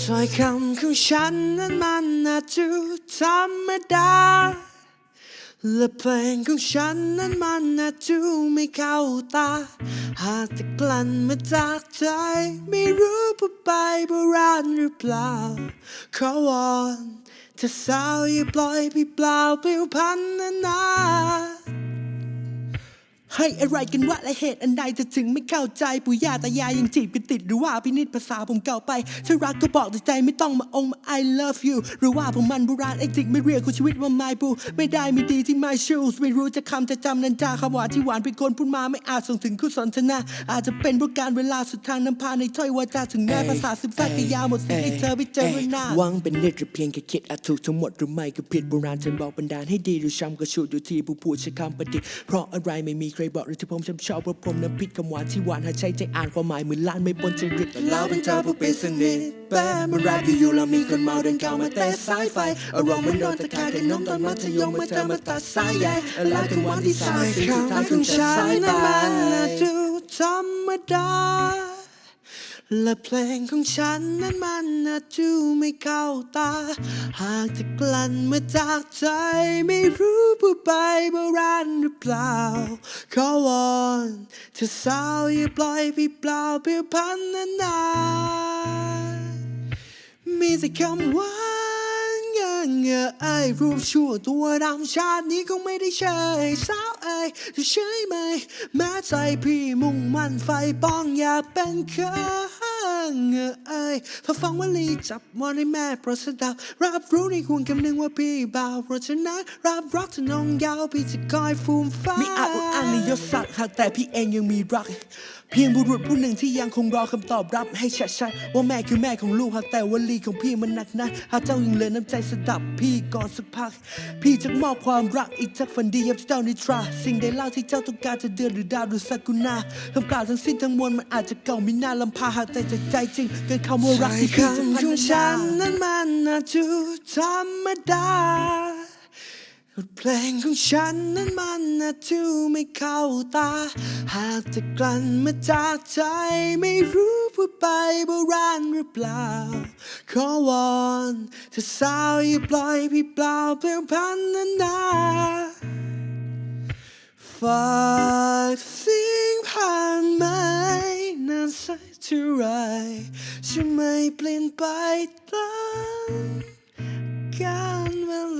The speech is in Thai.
ถ้อยคำของฉันนั้นมันอาจจะธรรมดา และเพลงของฉันนั้นมันอาจจะไม่เข้าตา หากแต่กลั่นมาจากใจ ไม่รู้ว่าไปโบราณหรือเปล่า ขอวอนถ้าสาวอย่าปล่อยพี่เปล่าเปลี่ยวพันนานา ให้อะไรกันวะและเหตุอันใดจะถึงไม่เข้าใจปู่ย่าตายายยังจีบกันติดหรือว่าพินิจภาษาผมเก่าไปถ้ารักก็บอกแต่ใจไม่ต้องมาองมา I love you หรือว่าผมมันโบราณไอ้จิกไม่เรียกคุณชีวิตว่า my boo ไม่ได้มีดีที่ my shoes ไม่รู้จะคำจะจำนันจาคำหวานที่หวานเป็นคนพูดมาไม่อาจส่งถึงคู่สนทนา อาจจะเป็นเพราะการเวลาสุดทางนำพาในถ้อยวาจาถึงแม้ภาษาสิบแฟกก็ยาวหมดสิ่งให้เธอไปเจอหน้าหวังเป็นเลิศหรือเพียงแค่คิดอาจถูกทั้งหมดหรือไม่ก็ผิดโบราณฉันบอกบันดาลให้ดีหรือช้ำก็ชูดอยู่ที่ผู้พูดใช้คำประดิเพราะอะไรไม่มีเครบอกหรือที่ผมช้ำชอบเพราะผมนั้นผิดคำหวานที่หวานหาใช้ใจอ่านความหมายเหมือนล้านไม่ปนจริตแต่เราเป็นเธอผู้เป็นสนิทแป๊บมันรักอยู่ๆเรามีคนเมาเดินเข้ามาแต่สายไฟอารมณ์มันโดนตะกายกันน้องตอนมัธยมมาเธอมาตัดสายใยแล้วถึงวันที่สายสิ่งสุดท้ายคุณงจะฉันสายนั้นไปมันอาจจะธรรมดา และเพลงของฉันนั้นมันอาจจะไม่เข้าตา หากจะกลั่นมาจากใจ ไม่รู้ผู้ไปโบราณหรือเปล่า ขอวอนถ้าสาวอย่าปล่อยพี่เปล่าเปลี่ยวพันนานามีแต่คำหวานเงอเงอไอายรูปชั่วตัวดำชาตินี้คงไม่ได้เชยสาวเอ้ยจะใช่ไหม แม้ใจพี่มุ่งมั่นไฟป้องอยากเป็นเค งเงอเอ้ยพอฟังวลีจับมอนให้แม่โปรดสดับรับรู้ในห่วงคำนึงว่าพี่บ่าวเพราะฉะนั้นรับรักเธอนองยาวพี่จะคอยฟูมฟ้าม่อาจอวดอ้างในยศศักดิ์หากแต่พี่เองยังมีรัก เพียงบุรุษผู้หนึ่งที่ยังคงรอคำตอบรับให้ชัดชัดว่าแม่คือแม่ของลูกหากแต่วลีของพี่มันหนักนะหากเจ้ายังเหลือน้ำใจสดับพี่ก่อนสักพัก พี่จะมอบความรักอีกจากฝันดียับเจ้านิทรา สิ่งใดเล่าที่เจ้าต้องการจะเดือนหรือดาวหรือสกุณาคำกล่าวทั้งสิ้นทั้งมวลมันอาจจะเก่ามีหน้าลำพาหากแต่จใจจริงเกินคำว่ารักที่พี่จะพัของฒฉันานั้นมันอาจจะธรรมดาเพลงของฉันนั้นมันอาจจะไม่เข้าตา หากจะกลั่นมาจากใจไม่รู้พูดไปโบราณหรือเปล่า ขอวอนถ้าสาวอย่าปล่อยพี่เปล่าเปลี่ยวพันนานาฝา เท่าไรจะไม่เปลี่ยนไปตามการเวลา